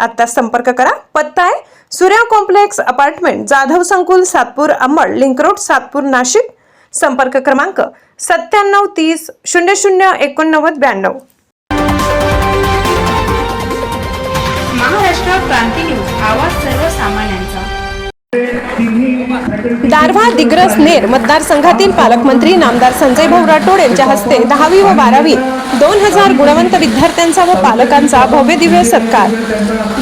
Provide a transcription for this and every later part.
आत्ताच संपर्क करा. पत्ता आहे सूर्या कॉम्प्लेक्स अपार्टमेंट जाधव संकुल सातपूर अंबड लिंक रोड सातपूर नाशिक. संपर्क क्रमांक सत्त्याण्णव तीस शून्य शून्य एकोणनव्वद ब्याण्णव. महाराष्ट्र क्रांती न्यूज आवाज सर्वसामान्यांचा. दारव्हा दिग्रस नेर मतदारसंघातील पालकमंत्री नामदार संजय भाऊ राठोड यांच्या हस्ते दहावी व बारावी दोन हजार गुणवंत विद्यार्थ्यांचा व पालकांचा भव्य दिव्य सत्कार.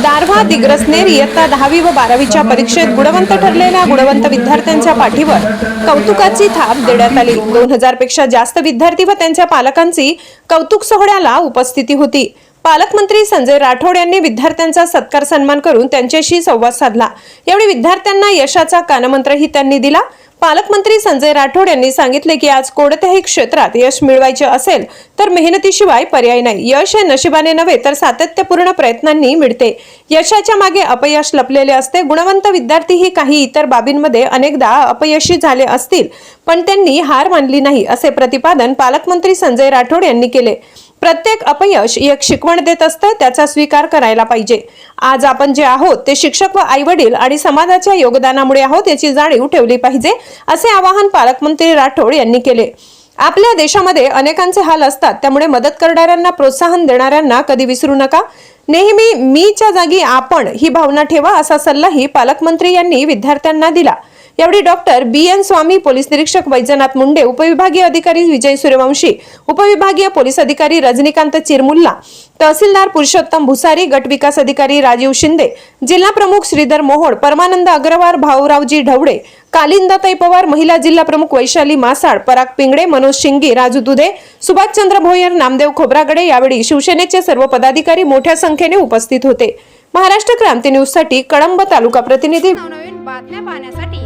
दारव्हा दिग्रस नेर इयत्ता दहावी व बारावीच्या परीक्षेत गुणवंत ठरलेल्या गुणवंत विद्यार्थ्यांच्या पाठीवर कौतुकाची थाप देण्यात आली. दोन हजारपेक्षा जास्त विद्यार्थी व त्यांच्या पालकांची कौतुक सोहळ्याला उपस्थिती होती. पालकमंत्री संजय राठोड यांनी विद्यार्थ्यांचा सत्कार सन्मान करून त्यांच्याशी संवाद साधला. यावेळी विद्यार्थ्यांना यशाचा कानमंत्रही त्यांनी दिला. पालकमंत्री संजय राठोड यांनी सांगितले की आज कोणत्याही क्षेत्रात यश मिळवायचे असेल तर मेहनतीशिवाय पर्याय नाही. यश हे नशिबाने नव्हे तर सातत्यपूर्ण प्रयत्नांनी मिळते. यशाच्या मागे अपयश लपलेले असते. गुणवंत विद्यार्थीही काही इतर बाबींमध्ये अनेकदा अपयशी झाले असतील पण त्यांनी हार मानली नाही असे प्रतिपादन पालकमंत्री संजय राठोड यांनी केले. प्रत्येक अपयश एक शिकवण देत असतं त्याचा स्वीकार करायला पाहिजे. आज आपण जे आहोत ते शिक्षक व आई वडील आणि समाजाच्या योगदानामुळे आहोत याची जाणीव ठेवली पाहिजे असे आवाहन पालकमंत्री राठोड यांनी केले. आपल्या देशामध्ये अनेकांचे हाल असतात त्यामुळे मदत करणाऱ्यांना प्रोत्साहन देणाऱ्यांना कधी विसरू नका. नेहमी मीच्या जागी आपण ही भावना ठेवा असा सल्लाही पालकमंत्री यांनी विद्यार्थ्यांना दिला. यावेळी doctor B N Swami police निरीक्षक वैजनाथ मुंडे उपविभागीय अधिकारी विजय सूर्यवंशी उपविभागीय पोलीस अधिकारी रजनीकांत चिरमुल्ला तहसीलदार पुरुषोत्तम भुसारी गट विकास अधिकारी राजीव शिंदे जिल्हा प्रमुख श्रीधर मोहोड परमानंद अग्रवाल भाऊरावजी ढवळे कालिंदाताई पवार महिला जिल्हा प्रमुख वैशाली मासाळ पराग पिंगडे मनोज शिंगी राजू दुधे सुभाषचंद्र भोयर नामदेव खोब्रागडे यावेळी शिवसेनेचे सर्व पदाधिकारी मोठ्या संख्येने उपस्थित होते. महाराष्ट्र क्रांती न्यूजसाठी कळंब तालुका प्रतिनिधी नवनवीन बातम्या पाहण्यासाठी